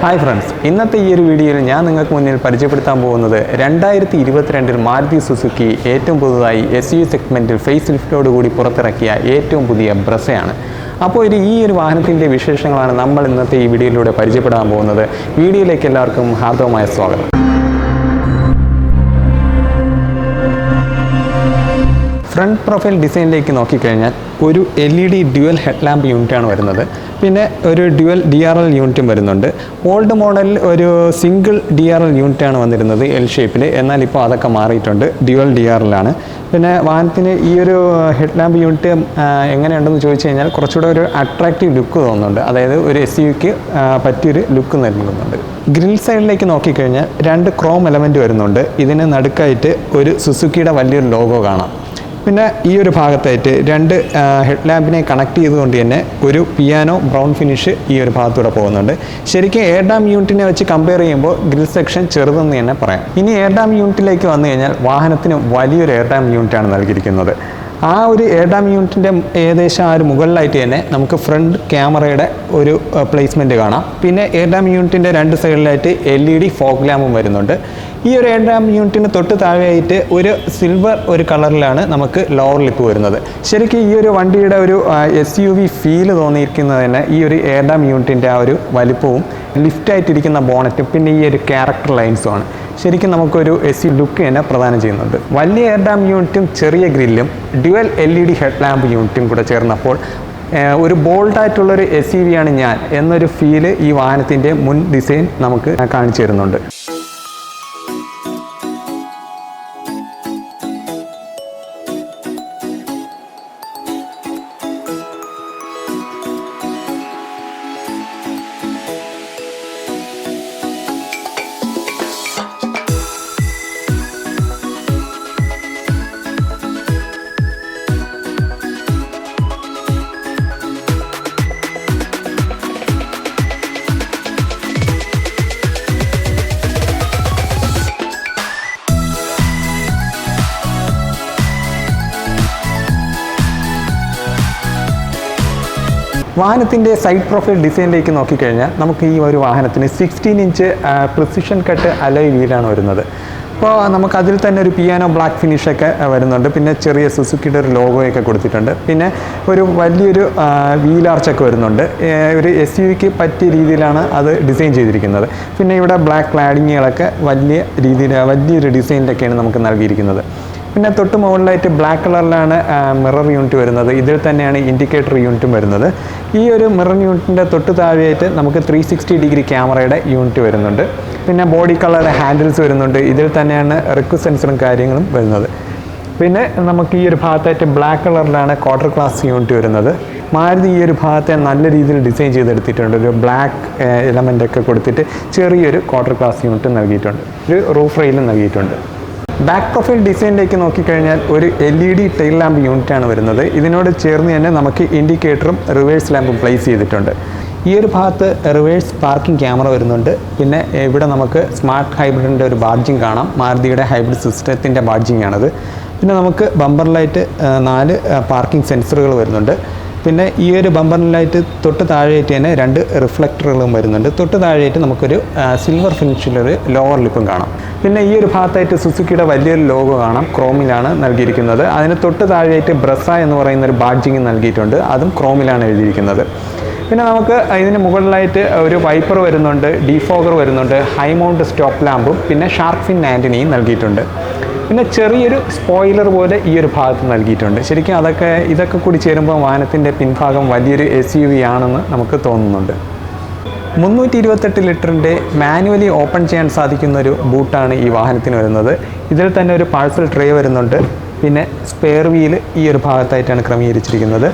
Hi friends ഇന്നത്തെ ഈ ഒരു വീഡിയോയിൽ ഞാൻ നിങ്ങൾക്ക് മുന്നിൽ പരിചയപ്പെടുത്താൻ പോകുന്നത് രണ്ടായിരത്തി ഇരുപത്തിരണ്ടിൽ മാരുതി സുസുക്കി ഏറ്റവും പുതുതായി എസ് യു സെഗ്മെന്റിൽ ഫേസ് ലിഫ്റ്റോട് കൂടി പുറത്തിറക്കിയ ഏറ്റവും പുതിയ ബ്രസയാണ്. അപ്പോൾ ഒരു ഈ ഒരു വാഹനത്തിന്റെ വിശേഷങ്ങളാണ് നമ്മൾ ഇന്നത്തെ ഈ വീഡിയോയിലൂടെ പരിചയപ്പെടാൻ പോകുന്നത്. വീഡിയോയിലേക്ക് എല്ലാവർക്കും ഹാർദവമായ സ്വാഗതം. ഫ്രണ്ട് പ്രൊഫൈൽ ഡിസൈനിലേക്ക് നോക്കിക്കഴിഞ്ഞാൽ ഒരു L E D dual head lamp യൂണിറ്റാണ് വരുന്നത്. പിന്നെ ഒരു ഡ്യുവൽ ഡി ആർ എൽ യൂണിറ്റും വരുന്നുണ്ട്. ഓൾഡ് മോഡലിൽ ഒരു സിംഗിൾ ഡി ആർ എൽ യൂണിറ്റാണ് വന്നിരുന്നത് എൽ ഷേപ്പിൽ എന്നാൽ ഇപ്പോൾ അതൊക്കെ മാറിയിട്ടുണ്ട്. ഡ്യുവൽ ഡി ആർ എല്ലാണ് പിന്നെ വാഹനത്തിന് ഈ ഒരു ഹെഡ് ലാമ്പ് യൂണിറ്റ് എങ്ങനെയുണ്ടെന്ന് ചോദിച്ചു കഴിഞ്ഞാൽ കുറച്ചുകൂടെ ഒരു അട്രാക്റ്റീവ് ലുക്ക് തോന്നുന്നുണ്ട്. അതായത് ഒരു എസ് യുക്ക് പറ്റിയൊരു ലുക്ക് നൽകുന്നുണ്ട്. ഗ്രിൽ സൈഡിലേക്ക് നോക്കിക്കഴിഞ്ഞാൽ രണ്ട് ക്രോം എലമെന്റ് വരുന്നുണ്ട്. ഇതിന് നടുക്കായിട്ട് ഒരു സുസുക്കിയുടെ വലിയൊരു ലോഗോ കാണാം. പിന്നെ ഈ ഒരു ഭാഗത്തായിട്ട് രണ്ട് ഹെഡ് ലാമ്പിനെ കണക്ട് ചെയ്തുകൊണ്ട് തന്നെ ഒരു പിയാനോ ബ്രൗൺ ഫിനിഷ് ഈ ഒരു ഭാഗത്തൂടെ പോകുന്നുണ്ട്. ശരിക്കും എയർ ഡാം യൂണിറ്റിനെ വെച്ച് കമ്പയർ ചെയ്യുമ്പോൾ ഗ്രിൽ സെക്ഷൻ ചെറുതെന്ന് തന്നെ പറയാം. ഇനി എയർ ഡാം യൂണിറ്റിലേക്ക് വന്നു കഴിഞ്ഞാൽ വാഹനത്തിന് വലിയൊരു എയർ ഡാം യൂണിറ്റാണ് നൽകിയിരിക്കുന്നത്. ആ ഒരു ഡാം യൂണിറ്റിന്റെ ഏകദേശം ആ ഒരു മുകളിലായിട്ട് തന്നെ നമുക്ക് ഫ്രണ്ട് ക്യാമറയുടെ ഒരു പ്ലേസ്മെന്റ് കാണാം. പിന്നെ ഡാം യൂണിറ്റിന്റെ രണ്ട് സൈഡിലായിട്ട് എൽ ഇ ഡി ഫോഗ് ലാമ്പും വരുന്നുണ്ട്. ഈ ഒരു ഏഴാം യൂണിറ്റിന് തൊട്ട് താഴെയായിട്ട് ഒരു സിൽവർ ഒരു കളറിലാണ് നമുക്ക് ലോവർ ലിപ്പ് വരുന്നത്. ശരിക്കും ഈ ഒരു വണ്ടിയുടെ ഒരു എസ് യു വി ഫീൽ തോന്നിയിരിക്കുന്നത് തന്നെ ഈ ഒരു ഏഴാം യൂണിറ്റിന്റെ ആ ഒരു വലിപ്പവും ലിഫ്റ്റായിട്ടിരിക്കുന്ന ബോണറ്റും പിന്നെ ഈ ഒരു ക്യാരക്ടർ ആണ് ശരിക്കും നമുക്കൊരു എസ് യു ലുക്ക് തന്നെ പ്രദാനം ചെയ്യുന്നുണ്ട്. വലിയ ഡാം യൂണിറ്റും ചെറിയ ഗ്രില്ലും dual L E D head lamp യൂണിറ്റും കൂടെ ചേർന്നപ്പോൾ ഒരു ബോൾഡായിട്ടുള്ളൊരു എസ് വി ആണ് ഞാൻ എന്നൊരു ഫീൽ ഈ വാഹനത്തിന്റെ മുൻ ഡിസൈൻ നമുക്ക് കാണിച്ചു തരുന്നുണ്ട്. വാഹനത്തിന്റെ സൈഡ് പ്രൊഫൈൽ ഡിസൈനിലേക്ക് നോക്കിക്കഴിഞ്ഞാൽ നമുക്ക് ഈ ഒരു വാഹനത്തിന് sixteen inch precision cut alloy വീലാണ് വരുന്നത്. അപ്പോൾ നമുക്ക് അതിൽ തന്നെ ഒരു പിയാനോ ബ്ലാക്ക് ഫിനിഷൊക്കെ വരുന്നുണ്ട്. പിന്നെ ചെറിയ സുസുക്കിയുടെ ഒരു ലോഗോയൊക്കെ കൊടുത്തിട്ടുണ്ട്. പിന്നെ ഒരു വലിയൊരു വീലാർച്ചൊക്കെ വരുന്നുണ്ട്. ഒരു എസ് യുക്ക് പറ്റിയ രീതിയിലാണ് അത് ഡിസൈൻ ചെയ്തിരിക്കുന്നത്. പിന്നെ ഇവിടെ ബ്ലാക്ക് ക്ലാഡിങ്ങുകളൊക്കെ വലിയ രീതിയിൽ വലിയൊരു ഡിസൈനിലൊക്കെയാണ് നമുക്ക് നൽകിയിരിക്കുന്നത്. പിന്നെ തൊട്ട് മുകളിലായിട്ട് ബ്ലാക്ക് കളറിലാണ് മിറർ യൂണിറ്റ് വരുന്നത്. ഇതിൽ തന്നെയാണ് ഇൻഡിക്കേറ്റർ യൂണിറ്റും വരുന്നത്. ഈ ഒരു മിറർ യൂണിറ്റിന്റെ തൊട്ട് താഴെയായിട്ട് നമുക്ക് ത്രീ സിക്സ്റ്റി ഡിഗ്രി ക്യാമറയുടെ യൂണിറ്റ് വരുന്നുണ്ട്. പിന്നെ ബോഡി കളർ ഹാൻഡിൽസ് വരുന്നുണ്ട്. ഇതിൽ തന്നെയാണ് റിക്ക് സെൻസറും കാര്യങ്ങളും വരുന്നത്. പിന്നെ നമുക്ക് ഈ ഒരു ഭാഗത്തായിട്ട് ബ്ലാക്ക് കളറിലാണ് ക്വാർട്ടർ ക്ലാസ് യൂണിറ്റ് വരുന്നത്. മാരുതി ഈ ഒരു ഭാഗത്തെ നല്ല രീതിയിൽ ഡിസൈൻ ചെയ്തെടുത്തിട്ടുണ്ട്. ഒരു ബ്ലാക്ക് എലമെന്റ് ഒക്കെ കൊടുത്തിട്ട് ചെറിയൊരു ക്വാർട്ടർ ക്ലാസ് യൂണിറ്റ് നൽകിയിട്ടുണ്ട്. ഒരു റൂഫ് റെയിലും നൽകിയിട്ടുണ്ട്. ബാക്ക് പ്രൊഫൈൽ ഡിസൈനിലേക്ക് നോക്കിക്കഴിഞ്ഞാൽ ഒരു L E D tail lamp യൂണിറ്റാണ് വരുന്നത്. ഇതിനോട് ചേർന്ന് തന്നെ നമുക്ക് ഇൻഡിക്കേറ്ററും റിവേഴ്സ് ലാമ്പും പ്ലേസ് ചെയ്തിട്ടുണ്ട്. ഈ ഒരു ഭാഗത്ത് റിവേഴ്സ് പാർക്കിംഗ് ക്യാമറ വരുന്നുണ്ട്. പിന്നെ ഇവിടെ നമുക്ക് സ്മാർട്ട് ഹൈബ്രിഡിന്റെ ഒരു ബാഡ്ജിങ് കാണാം. മാരുതിയുടെ ഹൈബ്രിഡ് സിസ്റ്റത്തിന്റെ ബാഡ്ജിങ് ആണത്. പിന്നെ നമുക്ക് ബമ്പർ ലൈറ്റ് നാല് പാർക്കിംഗ് സെൻസറുകൾ വരുന്നുണ്ട്. പിന്നെ ഈ ഒരു ബമ്പർ ലൈറ്റ് തൊട്ട് താഴെയായിട്ട് തന്നെ രണ്ട് റിഫ്ലക്ടറുകളും വരുന്നുണ്ട്. തൊട്ട് താഴെയായിട്ട് നമുക്കൊരു സിൽവർ ഫിനിഷിലൊരു ലോവർ ലിപ്പും കാണാം. പിന്നെ ഈ ഒരു ഭാഗത്തായിട്ട് സുസുക്കിയുടെ വലിയൊരു ലോഗോ കാണാം. ക്രോമിലാണ് നൽകിയിരിക്കുന്നത്. അതിന് തൊട്ട് താഴെയായിട്ട് ബ്രസ എന്ന് പറയുന്ന ഒരു ബാഡ്ജിങ് നൽകിയിട്ടുണ്ട്. അതും ക്രോമിലാണ് എഴുതിയിരിക്കുന്നത്. പിന്നെ നമുക്ക് ഇതിന് മുകളിലായിട്ട് ഒരു വൈപ്പർ വരുന്നുണ്ട് ഡീഫോഗർ വരുന്നുണ്ട് ഹൈമൗണ്ട് സ്റ്റോപ്പ് ലാമ്പും പിന്നെ ഷാർക്ക് ഫിൻ ആന്റണിയും നൽകിയിട്ടുണ്ട്. പിന്നെ ചെറിയൊരു സ്പോയിലർ പോലെ ഈ ഒരു ഭാഗത്ത് നൽകിയിട്ടുണ്ട്. ശരിക്കും അതൊക്കെ ഇതൊക്കെ കൂടി ചേരുമ്പോൾ വാഹനത്തിന്റെ പിൻഭാഗം വലിയൊരു എസ് യു വി ആണെന്ന് നമുക്ക് തോന്നുന്നുണ്ട്. മുന്നൂറ്റി ഇരുപത്തെട്ട് ലിറ്ററിന്റെ മാനുവലി ഓപ്പൺ ചെയ്യാൻ സാധിക്കുന്ന ഒരു ബൂട്ടാണ് ഈ വാഹനത്തിന് വരുന്നത്. ഇതിൽ തന്നെ ഒരു പാഴ്സൽ ട്രേ വരുന്നുണ്ട്. പിന്നെ സ്പെയർ വീൽ ഈ ഒരു ഭാഗത്തായിട്ടാണ് ക്രമീകരിച്ചിരിക്കുന്നത്.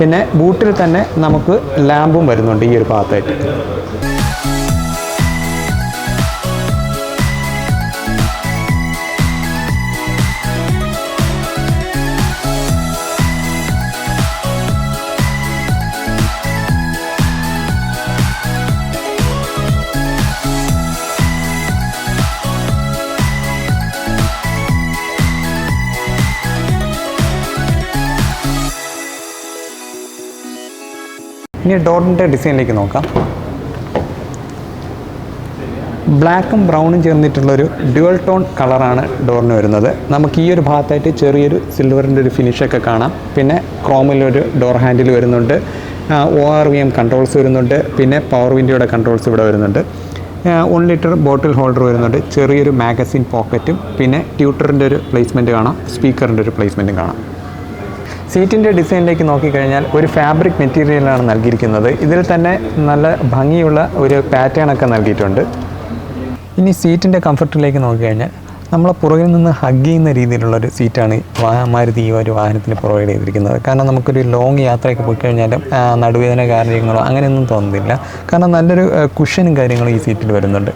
പിന്നെ ബൂട്ടിൽ തന്നെ നമുക്ക് ലാമ്പും വരുന്നുണ്ട് ഈ ഒരു ഭാഗത്തായിട്ട്. ഇനി ഡോറിന്റെ ഡിസൈനിലേക്ക് നോക്കാം. ബ്ലാക്കും ബ്രൗണും ചേർന്നിട്ടുള്ളൊരു ഡ്യുവൽ ടോൺ കളറാണ് ഡോറിന് വരുന്നത്. നമുക്ക് ഈ ഒരു ഭാഗത്തായിട്ട് ചെറിയൊരു സിൽവറിന്റെ ഒരു ഫിനിഷൊക്കെ കാണാം. പിന്നെ ക്രോമിലൊരു ഡോർ ഹാൻഡിൽ വരുന്നുണ്ട്. O R V M controls വരുന്നുണ്ട്. പിന്നെ പവർ വിൻഡോയുടെ കൺട്രോൾസ് ഇവിടെ വരുന്നുണ്ട്. വൺ ലിറ്റർ ബോട്ടിൽ ഹോൾഡർ വരുന്നുണ്ട്. ചെറിയൊരു മാഗസിൻ പോക്കറ്റും പിന്നെ ട്യൂട്ടറിന്റെ ഒരു പ്ലേസ്മെന്റ് കാണാം. സ്പീക്കറിന്റെ ഒരു പ്ലേസ്മെന്റും കാണാം. സീറ്റിന്റെ ഡിസൈനിലേക്ക് നോക്കിക്കഴിഞ്ഞാൽ ഒരു ഫാബ്രിക് മെറ്റീരിയലാണ് നൽകിയിരിക്കുന്നത്. ഇതിൽ തന്നെ നല്ല ഭംഗിയുള്ള ഒരു പാറ്റേൺ ഒക്കെ നൽകിയിട്ടുണ്ട്. ഇനി സീറ്റിന്റെ കംഫർട്ടിലേക്ക് നോക്കിക്കഴിഞ്ഞാൽ നമ്മളെ പുറകിൽ നിന്ന് ഹഗ് ചെയ്യുന്ന രീതിയിലുള്ളൊരു സീറ്റാണ് ഈ വാ- മാരുതി ഈ ഒരു വാഹനത്തിന് പ്രൊവൈഡ് ചെയ്തിരിക്കുന്നത്. കാരണം നമുക്കൊരു ലോങ് യാത്രയൊക്കെ പോയി കഴിഞ്ഞാലും നടുവേദന കാര്യങ്ങളോ അങ്ങനെയൊന്നും തോന്നുന്നില്ല. കാരണം നല്ലൊരു കുഷനും കാര്യങ്ങളും ഈ സീറ്റിൽ വരുന്നുണ്ട്.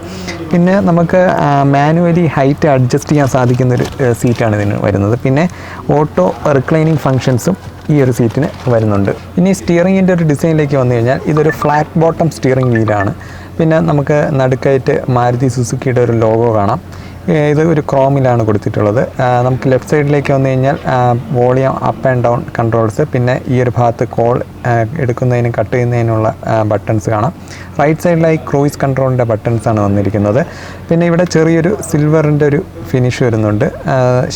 പിന്നെ നമുക്ക് മാനുവലി ഹൈറ്റ് അഡ്ജസ്റ്റ് ചെയ്യാൻ സാധിക്കുന്നൊരു സീറ്റാണ് ഇതിന് വരുന്നത്. പിന്നെ ഓട്ടോ റിക്ലൈനിങ് ഫങ്ഷൻസും ഈ ഒരു സീറ്റിന് വരുന്നുണ്ട്. ഇനി സ്റ്റിയറിങ്ങിന്റെ ഒരു ഡിസൈനിലേക്ക് വന്നു കഴിഞ്ഞാൽ ഇതൊരു ഫ്ലാറ്റ് ബോട്ടം സ്റ്റിയറിംഗ് വീലാണ് പിന്നെ നമുക്ക് നടുക്കായിട്ട് മാരുതി സുസുക്കിയുടെ ഒരു ലോഗോ കാണാം. ഇത് ഒരു ക്രോമിലാണ് കൊടുത്തിട്ടുള്ളത്. നമുക്ക് ലെഫ്റ്റ് സൈഡിലേക്ക് വന്നു കഴിഞ്ഞാൽ volume up and down controls പിന്നെ ഈ ഒരു ഭാഗത്ത് കോൾ എടുക്കുന്നതിനും കട്ട് ചെയ്യുന്നതിനുള്ള ബട്ടൺസ് കാണാം. റൈറ്റ് സൈഡിലായി ക്രൂയിസ് കൺട്രോളിന്റെ ആണ് വന്നിരിക്കുന്നത്. പിന്നെ ഇവിടെ ചെറിയൊരു സിൽവറിന്റെ ഒരു ഫിനിഷ് വരുന്നുണ്ട്.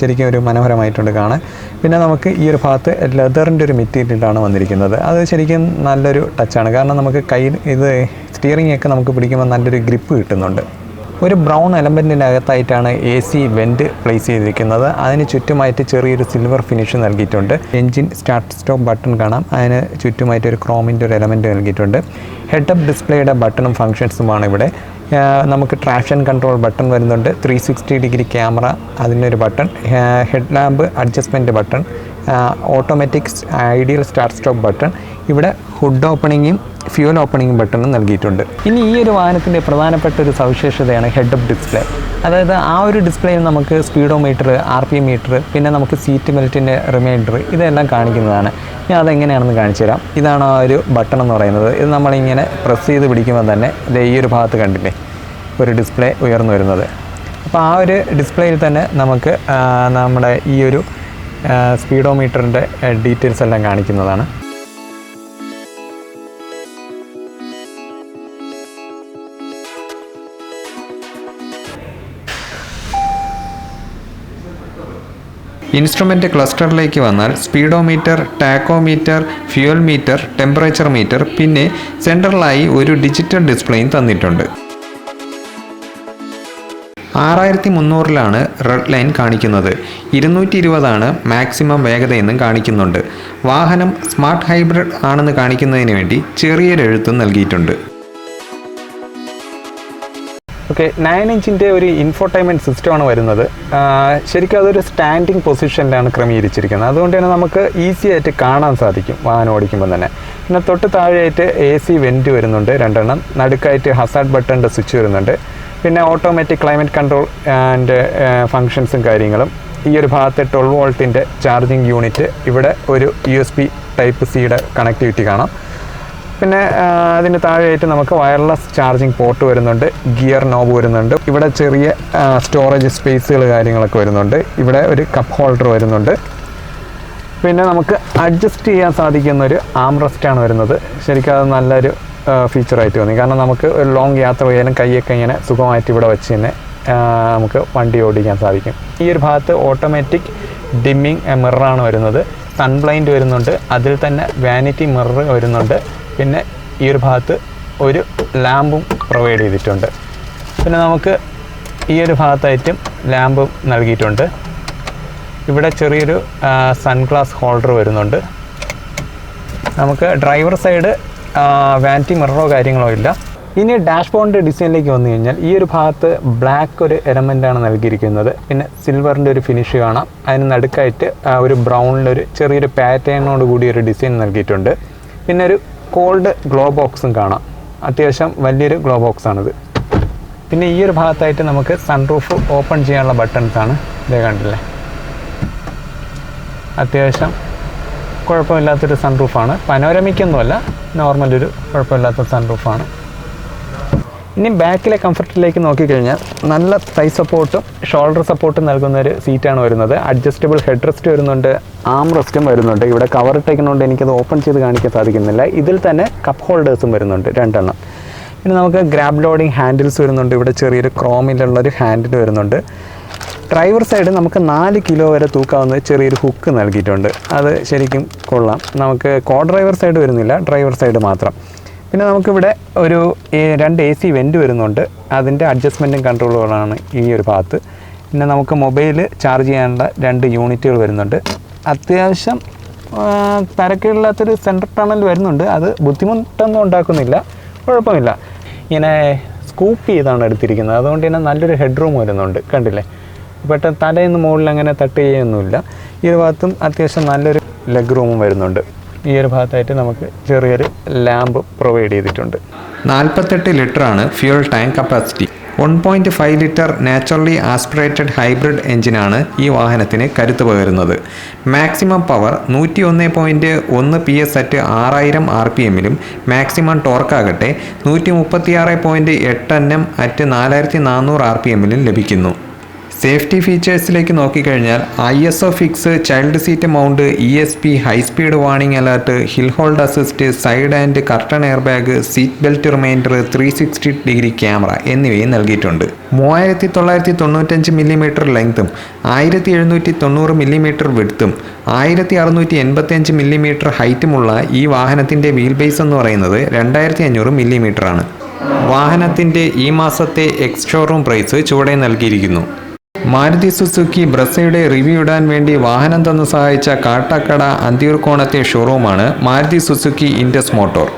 ശരിക്കും ഒരു മനോഹരമായിട്ടുണ്ട് കാണാൻ. പിന്നെ നമുക്ക് ഈ ഒരു ഭാഗത്ത് ലെതറിന്റെ ഒരു മെറ്റീരിയലാണ് വന്നിരിക്കുന്നത്. അത് ശരിക്കും നല്ലൊരു ടച്ചാണ് കാരണം നമുക്ക് കൈ ഇത് സ്റ്റിയറിംഗ് ഒക്കെ നമുക്ക് പിടിക്കുമ്പോൾ നല്ലൊരു ഗ്രിപ്പ് കിട്ടുന്നുണ്ട്. ഒരു ബ്രൗൺ എലമെന്റിന്റെ അകത്തായിട്ടാണ് എ സി വെന്റ് പ്ലേസ് ചെയ്തിരിക്കുന്നത്. അതിന് ചുറ്റുമായിട്ട് ചെറിയൊരു സിൽവർ ഫിനിഷ് നൽകിയിട്ടുണ്ട്. എൻജിൻ സ്റ്റാർട്ട് സ്റ്റോപ്പ് ബട്ടൺ കാണാം. അതിന് ചുറ്റുമായിട്ട് ഒരു ക്രോമിന്റെ ഒരു എലമെന്റ് നൽകിയിട്ടുണ്ട്. ഹെഡ് അപ്പ് ഡിസ്പ്ലേയുടെ ബട്ടണും ഫങ്ഷൻസുമാണ് ഇവിടെ നമുക്ക് ട്രാക്ഷൻ കൺട്രോൾ ബട്ടൺ വരുന്നുണ്ട്. ത്രീ സിക്സ്റ്റി ഡിഗ്രി ക്യാമറ അതിനൊരു button head lamp adjustment button automatic ideal start stop button ഇവിടെ ഹുഡ് ഓപ്പണിങ്ങും ഫ്യൂൽ ഓപ്പണിംഗ് ബട്ടണും നൽകിയിട്ടുണ്ട്. ഇനി ഈ ഒരു വാഹനത്തിന്റെ പ്രധാനപ്പെട്ട ഒരു സവിശേഷതയാണ് ഹെഡ് അപ്പ് ഡിസ്പ്ലേ അതായത് ആ ഒരു ഡിസ്പ്ലേയിൽ നമുക്ക് സ്പീഡോമീറ്റർ ആർ പി മീറ്റർ പിന്നെ നമുക്ക് സീറ്റ് ബെൽറ്റിന്റെ റിമൈൻഡർ ഇതെല്ലാം കാണിക്കുന്നതാണ്. ഞാൻ അതെങ്ങനെയാണെന്ന് കാണിച്ചു തരാം. ഇതാണ് ആ ഒരു ബട്ടൺ എന്ന് പറയുന്നത്. ഇത് നമ്മളിങ്ങനെ പ്രസ് ചെയ്ത് പിടിക്കുമ്പോൾ തന്നെ ഇത് ഈ ഒരു ഭാഗത്ത് കണ്ടില്ലേ? ഒരു ഡിസ്പ്ലേ ഉയർന്നു വരുന്നത്. അപ്പോൾ ആ ഒരു ഡിസ്പ്ലേയിൽ തന്നെ നമുക്ക് നമ്മുടെ ഈ ഒരു സ്പീഡോമീറ്ററിന്റെ ഡീറ്റെയിൽസ് എല്ലാം കാണിക്കുന്നതാണ്. ഇൻസ്ട്രുമെന്റ് ക്ലസ്റ്ററിലേക്ക് വന്നാൽ speedometer tachometer fuel meter temperature meter പിന്നെ സെൻട്രലായി ഒരു ഡിജിറ്റൽ ഡിസ്പ്ലേയും തന്നിട്ടുണ്ട്. ആറായിരത്തി മുന്നൂറിലാണ് റെഡ് ലൈൻ കാണിക്കുന്നത്. ഇരുന്നൂറ്റി ഇരുപതാണ് മാക്സിമം വേഗതയെന്നും കാണിക്കുന്നുണ്ട്. വാഹനം സ്മാർട്ട് ഹൈബ്രിഡ് ആണെന്ന് കാണിക്കുന്നതിന് വേണ്ടി ചെറിയൊരു എഴുത്തും നൽകിയിട്ടുണ്ട്. ഓക്കെ നയൻ ഇഞ്ചിന്റെ ഒരു ഇൻഫോർടൈൻമെന്റ് സിസ്റ്റമാണ് വരുന്നത്. ശരിക്കും അതൊരു സ്റ്റാൻഡിങ് പൊസിഷനിലാണ് ക്രമീകരിച്ചിരിക്കുന്നത്. അതുകൊണ്ട് തന്നെ നമുക്ക് ഈസി ആയിട്ട് കാണാൻ സാധിക്കും വാഹനം ഓടിക്കുമ്പോൾ തന്നെ. പിന്നെ തൊട്ട് താഴെയായിട്ട് എ സി വെന്റ് വരുന്നുണ്ട് രണ്ടെണ്ണം. നടുക്കായിട്ട് ഹസാർഡ് ബട്ടണിന്റെ സ്വിച്ച് വരുന്നുണ്ട്. പിന്നെ ഓട്ടോമാറ്റിക് ക്ലൈമറ്റ് കൺട്രോൾ ആൻഡ് ഫങ്ഷൻസും കാര്യങ്ങളും. ഈ ഒരു ഭാഗത്തെ ട്വൽവ് വോൾട്ടിന്റെ ചാർജിങ് യൂണിറ്റ് ഇവിടെ ഒരു യു എസ് പി ടൈപ്പ് സിയുടെ കണക്ടിവിറ്റി കാണാം. പിന്നെ അതിന് താഴെയായിട്ട് നമുക്ക് വയർലെസ് ചാർജിങ് പോർട്ട് വരുന്നുണ്ട് ഗിയർ നോബ് വരുന്നുണ്ട്. ഇവിടെ ചെറിയ സ്റ്റോറേജ് സ്പേസുകൾ കാര്യങ്ങളൊക്കെ വരുന്നുണ്ട്. ഇവിടെ ഒരു കപ്പ് ഹോൾഡർ വരുന്നുണ്ട്. പിന്നെ നമുക്ക് അഡ്ജസ്റ്റ് ചെയ്യാൻ സാധിക്കുന്ന ഒരു ആംറെസ്റ്റാണ് വരുന്നത്. ശരിക്കും അത് നല്ലൊരു ഫീച്ചറായിട്ട് തോന്നി കാരണം നമുക്ക് ഒരു ലോങ് യാത്ര പോയാലും കൈയൊക്കെ ഇങ്ങനെ സുഖമായിട്ട് ഇവിടെ വെച്ച് തന്നെ നമുക്ക് വണ്ടി ഓടിക്കാൻ സാധിക്കും. ഈ ഒരു ഭാഗത്ത് ഓട്ടോമാറ്റിക് ഡിമ്മിങ് മിററാണ് വരുന്നത്. സൺബ്ലൈൻഡ് വരുന്നുണ്ട്. അതിൽ തന്നെ വാനിറ്റി മിറർ വരുന്നുണ്ട്. പിന്നെ ഈ ഒരു ഭാഗത്ത് ഒരു ലാമ്പും പ്രൊവൈഡ് ചെയ്തിട്ടുണ്ട്. പിന്നെ നമുക്ക് ഈ ഒരു ഭാഗത്തായിട്ടും ലാമ്പും നൽകിയിട്ടുണ്ട്. ഇവിടെ ചെറിയൊരു സൺഗ്ലാസ് ഹോൾഡർ വരുന്നുണ്ട്. നമുക്ക് ഡ്രൈവർ സൈഡ് വാനിറ്റി മിററോ കാര്യങ്ങളോ ഇല്ല. ഇനി ഡാഷ്ബോർഡിന്റെ ഡിസൈനിലേക്ക് വന്നു കഴിഞ്ഞാൽ ഈ ഒരു ഭാഗത്ത് ബ്ലാക്ക് ഒരു ആണ് നൽകിയിരിക്കുന്നത്. പിന്നെ സിൽവറിന്റെ ഒരു ഫിനിഷ് കാണാം. അതിന് നടുക്കായിട്ട് ഒരു ബ്രൗണിലൊരു ചെറിയൊരു പാറ്റേണോട് കൂടി ഒരു ഡിസൈൻ നൽകിയിട്ടുണ്ട്. പിന്നെ ഒരു കോൾഡ് ഗ്ലോ ബോക്സും കാണാം. അത്യാവശ്യം വലിയൊരു ഗ്ലോ ബോക്സ് ആണിത്. പിന്നെ ഈ ഒരു ഭാഗത്തായിട്ട് നമുക്ക് സൺറൂഫ് ഓപ്പൺ ചെയ്യാനുള്ള ബട്ടൺസ് ആണ്. ഇതേ കണ്ടില്ലേ? അത്യാവശ്യം കുഴപ്പമില്ലാത്തൊരു സൺറൂഫാണ് പനോരമിക്കൊന്നുമല്ല നോർമൽ ഒരു കുഴപ്പമില്ലാത്ത സൺറൂഫാണ് ഇനി ബാക്കിലെ കംഫർട്ടിലേക്ക് നോക്കിക്കഴിഞ്ഞാൽ നല്ല തൈ സപ്പോർട്ടും ഷോൾഡർ സപ്പോർട്ടും നൽകുന്ന ഒരു സീറ്റാണ് വരുന്നത്. അഡ്ജസ്റ്റബിൾ ഹെഡ് റെസ്റ്റ് വരുന്നുണ്ട് ആം റെസ്റ്റും വരുന്നുണ്ട്. ഇവിടെ കവർ ഇട്ടേക്കുന്നതുകൊണ്ട് എനിക്കത് ഓപ്പൺ ചെയ്ത് കാണിക്കാൻ സാധിക്കുന്നില്ല. ഇതിൽ തന്നെ കപ്പ് ഹോൾഡേഴ്സും വരുന്നുണ്ട് രണ്ടെണ്ണം. പിന്നെ നമുക്ക് ഗ്രാബ് ലോഡിങ് ഹാൻഡിൽസ് വരുന്നുണ്ട്. ഇവിടെ ചെറിയൊരു ക്രോമിലുള്ളൊരു ഹാൻഡിൽ വരുന്നുണ്ട്. ഡ്രൈവർ സൈഡ് നമുക്ക് നാല് കിലോ വരെ തൂക്കാവുന്ന ചെറിയൊരു ഹുക്ക് നൽകിയിട്ടുണ്ട്. അത് ശരിക്കും കൊള്ളാം. നമുക്ക് കോ ഡ്രൈവർ സൈഡ് വരുന്നില്ല ഡ്രൈവർ സൈഡ് മാത്രം. പിന്നെ നമുക്കിവിടെ ഒരു രണ്ട് എ സി വെന്റ് വരുന്നുണ്ട്. അതിന്റെ അഡ്ജസ്റ്റ്മെന്റും കൺട്രോളുകളാണ് ഈ ഒരു ഭാഗത്ത്. പിന്നെ നമുക്ക് മൊബൈൽ ചാർജ് ചെയ്യാനുള്ള രണ്ട് യൂണിറ്റുകൾ വരുന്നുണ്ട്. അത്യാവശ്യം തരക്കേടില്ലാത്തൊരു സെൻട്രൽ ടണൽ വരുന്നുണ്ട്. അത് ബുദ്ധിമുട്ടൊന്നും ഉണ്ടാക്കുന്നില്ല. കുഴപ്പമില്ല. ഇങ്ങനെ സ്കൂപ്പ് ചെയ്താണ് എടുത്തിരിക്കുന്നത്. അതുകൊണ്ട് തന്നെ നല്ലൊരു ഹെഡ് റൂം വരുന്നുണ്ട്. കണ്ടില്ലേ? പെട്ടെന്ന് തലയിൽ നിന്ന് മുകളിൽ അങ്ങനെ തട്ട് ചെയ്യുന്നില്ല ഈ ഭാഗത്തും അത്യാവശ്യം നല്ലൊരു ലെഗ് റൂമും വരുന്നുണ്ട്. ഈ ഒരു ഭാഗത്തായിട്ട് നമുക്ക് ചെറിയൊരു ലാമ്പ് പ്രൊവൈഡ് ചെയ്തിട്ടുണ്ട്. നാൽപ്പത്തെട്ട് ആണ് fuel tank capacity. One point five litre naturally aspirated hybrid എഞ്ചിനാണ് ഈ വാഹനത്തിന് കരുത്ത് പകരുന്നത്. മാക്സിമം പവർ നൂറ്റി ഒന്ന് പോയിന്റ് ഒന്ന് പി എസ് അറ്റ് ആറായിരം ആർ പി എമ്മിലും മാക്സിമം ടോർക്കാകട്ടെ നൂറ്റി മുപ്പത്തിയാറ് പോയിന്റ് എട്ട് എൻ എം അറ്റ് നാലായിരത്തി നാനൂറ് ആർ പി എമ്മിലും ലഭിക്കുന്നു. സേഫ്റ്റി ഫീച്ചേഴ്സിലേക്ക് നോക്കിക്കഴിഞ്ഞാൽ I S O fix child seat mount E S P high speed warning alert hill hold assist side and curtain air bag seat belt reminder three sixty degree camera എന്നിവയും നൽകിയിട്ടുണ്ട്. മൂവായിരത്തി തൊള്ളായിരത്തി തൊണ്ണൂറ്റഞ്ച് millimetre ലെങ്ത്തും ആയിരത്തി എഴുന്നൂറ്റി തൊണ്ണൂറ് മില്ലിമീറ്റർ വിടുത്തും ആയിരത്തി അറുന്നൂറ്റി എൺപത്തിയഞ്ച് മില്ലിമീറ്റർ ഹൈറ്റുമുള്ള ഈ വാഹനത്തിന്റെ വീൽ ബേസ് എന്ന് പറയുന്നത് രണ്ടായിരത്തി അഞ്ഞൂറ് മില്ലിമീറ്ററാണ്. വാഹനത്തിന്റെ ഈ മാസത്തെ എക്സ് ഷോറൂം പ്രൈസ് ചുവടെ നൽകിയിരിക്കുന്നു. മാരുതി സുസുക്കി ബ്രസയുടെ റിവ്യൂ ഇടാൻ വേണ്ടി വാഹനം തന്ന് സഹായിച്ച കാട്ടാക്കട അന്തിയൂർക്കോണത്തെ ഷോറൂമാണ് മാരുതി സുസുക്കി ഇൻഡസ് മോട്ടോർ.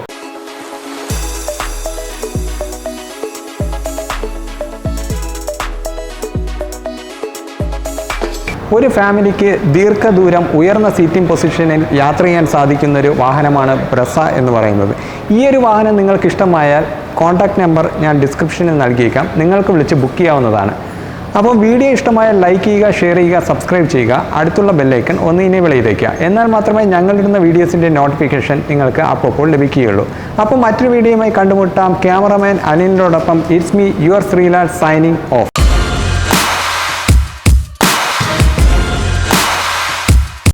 ഒരു ഫാമിലിക്ക് ദീർഘദൂരം ഉയർന്ന സീറ്റിംഗ് പൊസിഷനിൽ യാത്ര ചെയ്യാൻ സാധിക്കുന്ന ഒരു വാഹനമാണ് ബ്രസ എന്ന് പറയുന്നത്. ഈ ഒരു വാഹനം നിങ്ങൾക്ക് ഇഷ്ടമായാൽ കോൺടാക്ട് നമ്പർ ഞാൻ ഡിസ്ക്രിപ്ഷനിൽ നൽകിയേക്കാം. നിങ്ങൾക്ക് വിളിച്ച് ബുക്ക് ചെയ്യാവുന്നതാണ്. അപ്പോൾ വീഡിയോ ഇഷ്ടമായ ലൈക്ക് ചെയ്യുക ഷെയർ ചെയ്യുക സബ്സ്ക്രൈബ് ചെയ്യുക. അടുത്തുള്ള ബെല്ലൈക്കൺ ഒന്ന് ഇനേബിൾ ചെയ്തേക്കുക എന്നാൽ മാത്രമേ ഞങ്ങളിടുന്ന വീഡിയോസിന്റെ നോട്ടിഫിക്കേഷൻ നിങ്ങൾക്ക് അപ്പോൾ ലഭിക്കുകയുള്ളൂ. അപ്പോൾ മറ്റൊരു വീഡിയോയുമായി കണ്ടുമുട്ടാം. Cameraman അനിലിനോടൊപ്പം. It's me your Sreelal signing off